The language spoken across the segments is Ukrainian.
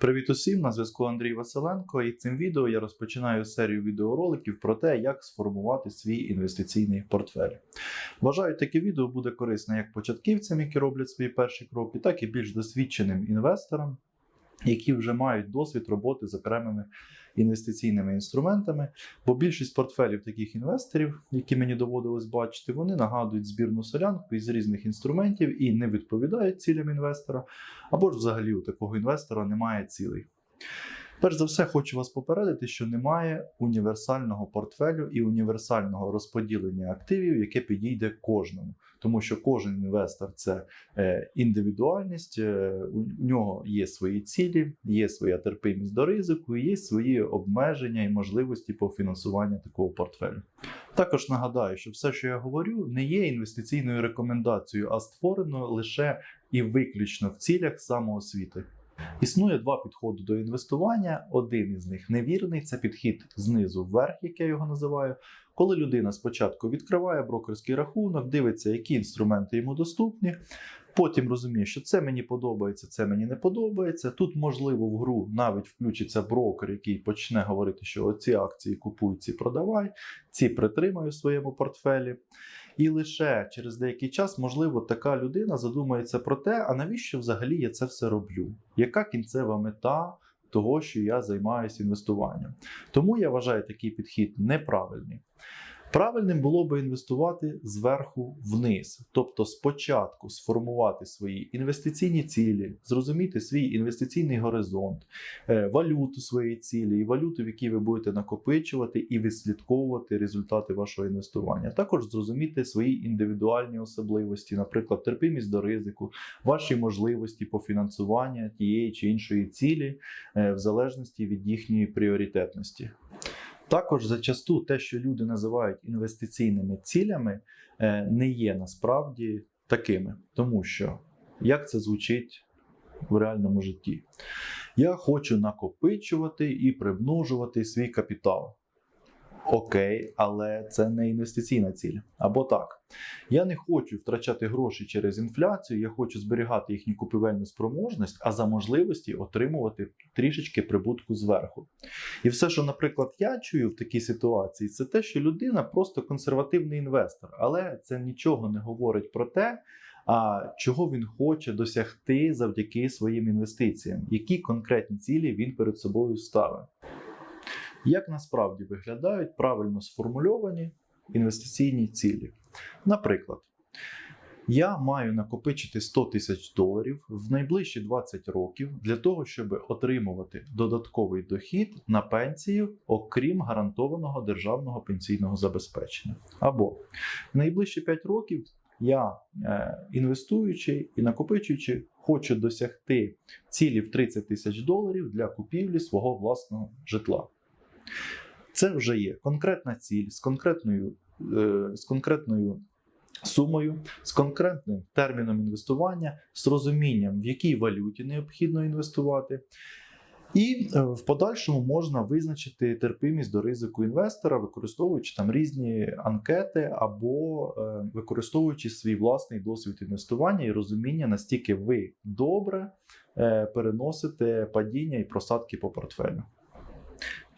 Привіт усім! На зв'язку Андрій Василенко, і цим відео я розпочинаю серію відеороликів про те, як сформувати свій інвестиційний портфель. Вважаю, таке відео буде корисне як початківцям, які роблять свої перші кроки, так і більш досвідченим інвесторам, які вже мають досвід роботи з окремими інвестиційними інструментами. Бо більшість портфелів таких інвесторів, які мені доводилось бачити, вони нагадують збірну солянку із різних інструментів і не відповідають цілям інвестора, або ж взагалі у такого інвестора немає цілей. Перш за все, хочу вас попередити, що немає універсального портфелю і універсального розподілення активів, яке підійде кожному, тому що кожен інвестор це е, індивідуальність, е, у нього є свої цілі, є своя терпимість до ризику, є свої обмеження і можливості по фінансуванню такого портфелю. Також нагадаю, що все, що я говорю, не є інвестиційною рекомендацією, а створено лише і виключно в цілях самоосвіти. Існує два підходи до інвестування. Один із них невірний це підхід знизу вверх, як я його називаю. Коли людина спочатку відкриває брокерський рахунок, дивиться, які інструменти йому доступні. Потім розуміє, що це мені подобається, це мені не подобається. Тут, можливо, в гру навіть включиться брокер, який почне говорити, що оці акції купуй, ці продавай, ці притримай у своєму портфелі. І лише через деякий час, можливо, така людина задумається про те, а навіщо взагалі я це все роблю? Яка кінцева мета того, що я займаюся інвестуванням? Тому я вважаю такий підхід неправильний. Правильним було би інвестувати зверху вниз, тобто спочатку сформувати свої інвестиційні цілі, зрозуміти свій інвестиційний горизонт, е, валюту своєї цілі і валюту, в якій ви будете накопичувати і відслідковувати результати вашого інвестування. Також зрозуміти свої індивідуальні особливості, наприклад, терпимість до ризику, ваші можливості по фінансуванню тієї чи іншої цілі, е, в залежності від їхньої пріоритетності. Також зачасту те, що люди називають інвестиційними цілями, е, не є насправді такими, тому що як це звучить в реальному житті? Я хочу накопичувати і примножувати свій капітал. Окей, але це не інвестиційна ціль. Або так. Я не хочу втрачати гроші через інфляцію, я хочу зберігати їхню купівельну спроможність, а за можливості отримувати трішечки прибутку зверху. І все, що, наприклад, я чую в такій ситуації, це те, що людина просто консервативний інвестор, але це нічого не говорить про те, а чого він хоче досягти завдяки своїм інвестиціям, які конкретні цілі він перед собою ставить. Як насправді виглядають правильно сформульовані інвестиційні цілі? Наприклад, я маю накопичити 100 тисяч доларів в найближчі 20 років для того, щоб отримувати додатковий дохід на пенсію, окрім гарантованого державного пенсійного забезпечення. Або в найближчі 5 років я, е, інвестуючи і накопичуючи, хочу досягти цілі в 30 тисяч доларів для купівлі свого власного житла. Це вже є конкретна ціль з конкретною, е, з конкретною сумою, з конкретним терміном інвестування, з розумінням, в якій валюті необхідно інвестувати. І е, в подальшому можна визначити терпимість до ризику інвестора, використовуючи там різні анкети або е, використовуючи свій власний досвід інвестування і розуміння, настільки ви добре переносите падіння і просадки по портфелю.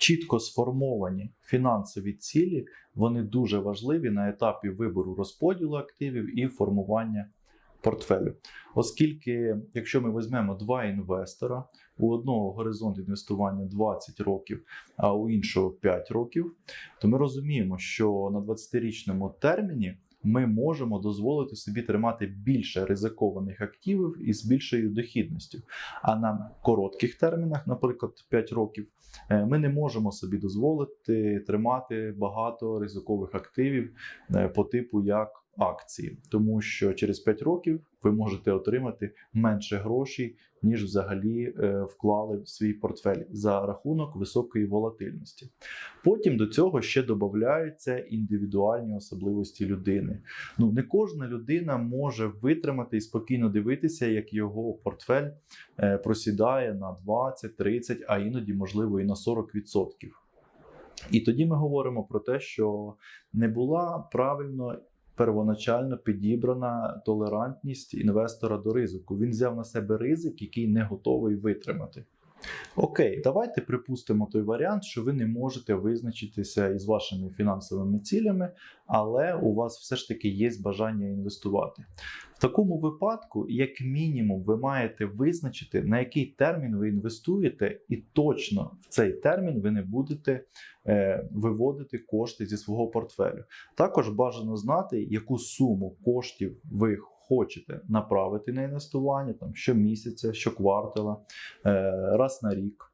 Чітко сформовані фінансові цілі, вони дуже важливі на етапі вибору розподілу активів і формування портфелю. Оскільки, якщо ми візьмемо два інвестора, у одного горизонт інвестування 20 років, а у іншого 5 років, то ми розуміємо, що на 20-річному терміні ми можемо дозволити собі тримати більше ризикованих активів із більшою дохідністю. А на коротких термінах, наприклад, 5 років, е, ми не можемо собі дозволити тримати багато ризикових активів е, по типу як акції, тому що через 5 років ви можете отримати менше грошей, ніж взагалі е, вклали в свій портфель за рахунок високої волатильності. Потім до цього ще додаються індивідуальні особливості людини. Ну не кожна людина може витримати і спокійно дивитися, як його портфель е, просідає на 20, 30, а іноді, можливо, і на 40%. І тоді ми говоримо про те, що не була правильно первоначально підібрана толерантність інвестора до ризику. Він взяв на себе ризик, який не готовий витримати. Окей, давайте припустимо той варіант, що ви не можете визначитися із вашими фінансовими цілями, але у вас все ж таки є бажання інвестувати. В такому випадку, як мінімум, ви маєте визначити, на який термін ви інвестуєте, і точно в цей термін ви не будете е, виводити кошти зі свого портфелю. Також бажано знати, яку суму коштів ви хочете направити на інвестування там щомісяця, щоквартала, е, раз на рік,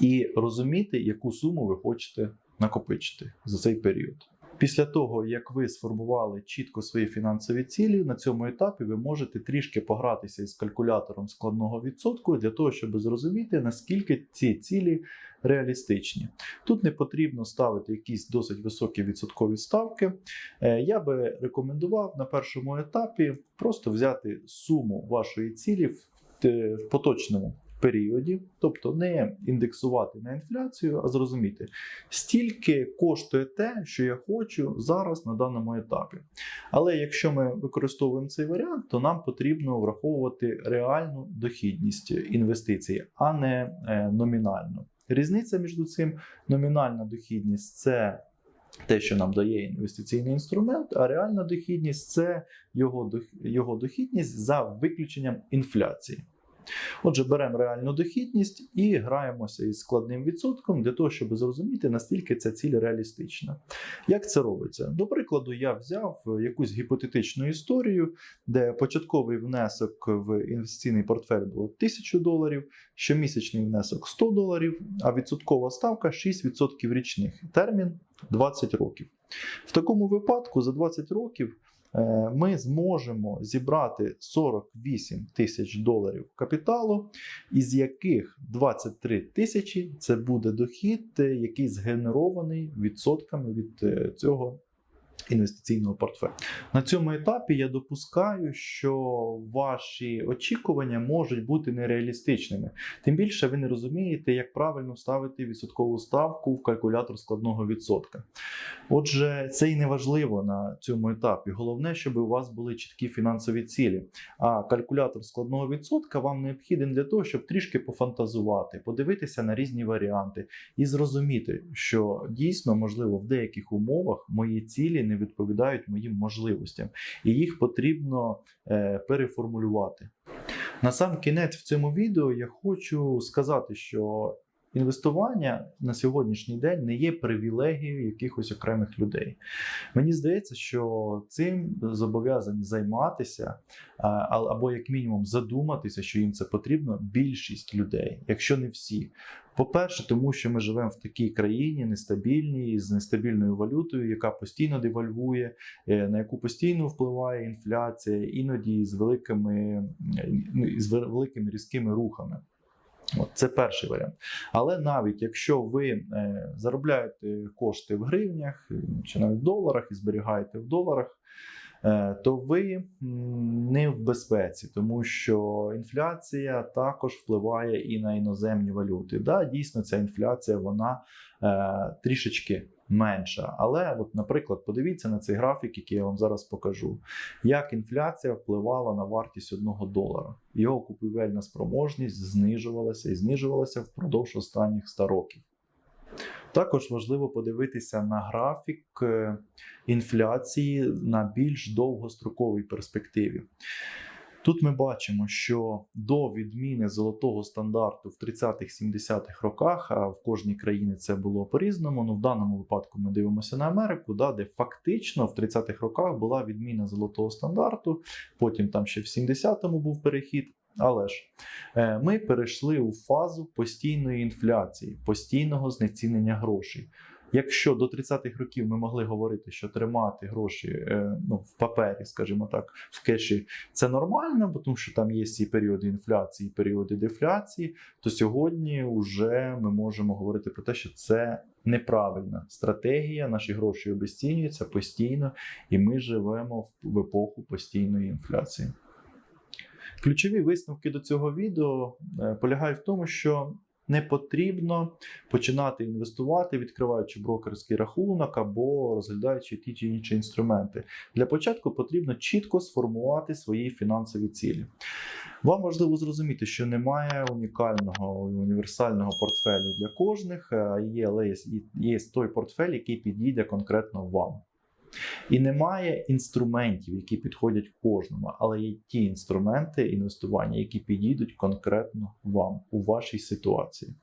і розуміти, яку суму ви хочете накопичити за цей період. Після того, як ви сформували чітко свої фінансові цілі, на цьому етапі ви можете трішки погратися із калькулятором складного відсотку для того, щоб зрозуміти, наскільки ці цілі реалістичні. Тут не потрібно ставити якісь досить високі відсоткові ставки. Е, Я би рекомендував на першому етапі просто взяти суму вашої цілі в поточному періоді, тобто не індексувати на інфляцію, а зрозуміти, стільки коштує те, що я хочу зараз на даному етапі. Але якщо ми використовуємо цей варіант, то нам потрібно враховувати реальну дохідність інвестицій, а не е, номінальну. Різниця між цим номінальна дохідність це те, що нам дає інвестиційний інструмент, а реальна дохідність це його, його дохідність за виключенням інфляції. Отже, беремо реальну дохідність і граємося із складним відсотком для того, щоб зрозуміти, наскільки ця ціль реалістична. Як це робиться? До прикладу, я взяв якусь гіпотетичну історію, де початковий внесок в інвестиційний портфель було 1000 доларів, щомісячний внесок 100 доларів, а відсоткова ставка 6% річних. Термін 20 років. В такому випадку за 20 років е, ми зможемо зібрати 48 тисяч доларів капіталу, із яких 23 тисячі це буде дохід, е, який згенерований відсотками від е, цього інвестиційного портфелю. На цьому етапі я допускаю, що ваші очікування можуть бути нереалістичними. Тим більше ви не розумієте, як правильно ставити відсоткову ставку в калькулятор складного відсотка. Отже, це і не важливо на цьому етапі. Головне, щоб у вас були чіткі фінансові цілі. А калькулятор складного відсотка вам необхіден для того, щоб трішки пофантазувати, подивитися на різні варіанти і зрозуміти, що дійсно можливо в деяких умовах мої цілі не відповідають моїм можливостям, і їх потрібно е, переформулювати. На сам кінець в цьому відео я хочу сказати, що інвестування на сьогоднішній день не є привілегією якихось окремих людей. Мені здається, що цим зобов'язані займатися або, як мінімум, задуматися, що їм це потрібно більшість людей, якщо не всі. По-перше, тому що ми живемо в такій країні нестабільній, з нестабільною валютою, яка постійно девальвує, е, на яку постійно впливає інфляція, іноді з великими, ну, з великими різкими рухами. От це перший варіант. Але навіть якщо ви е, заробляєте кошти в гривнях е, чи навіть в доларах і зберігаєте в доларах, е, то ви не в безпеці, тому що інфляція також впливає і на іноземні валюти. Да, дійсно, ця інфляція вона трішечки менша. Але, от, наприклад, подивіться на цей графік, який я вам зараз покажу, як інфляція впливала на вартість одного долара. Його купівельна спроможність знижувалася і знижувалася впродовж останніх 100 років. Також важливо подивитися на графік е, інфляції на більш довгостроковій перспективі. Тут ми бачимо, що до відміни золотого стандарту в 30-х-70-х роках, а в кожній країні це було по-різному. Ну, в даному випадку ми дивимося на Америку, да, де фактично в 30-х роках була відміна золотого стандарту, потім там ще в 70-му був перехід. Але ж е, ми перейшли у фазу постійної інфляції, постійного знецінення грошей. Якщо до 30-х років ми могли говорити, що тримати гроші е, ну, в папері, скажімо так, в кеші це нормально, тому що там є ці періоди інфляції, періоди дефляції, то сьогодні вже ми можемо говорити про те, що це неправильна стратегія. Наші гроші обесцінюються постійно, і ми живемо в- в епоху постійної інфляції. Ключові висновки до цього відео е, полягають в тому, що не потрібно починати інвестувати, відкриваючи брокерський рахунок або розглядаючи ті чи інші інструменти. Для початку потрібно чітко сформувати свої фінансові цілі. Вам важливо зрозуміти, що немає унікального універсального портфелю для кожних, а але є, є той портфель, який підійде конкретно вам. І немає інструментів, які підходять кожному, але є ті інструменти інвестування, які підійдуть конкретно вам у вашій ситуації.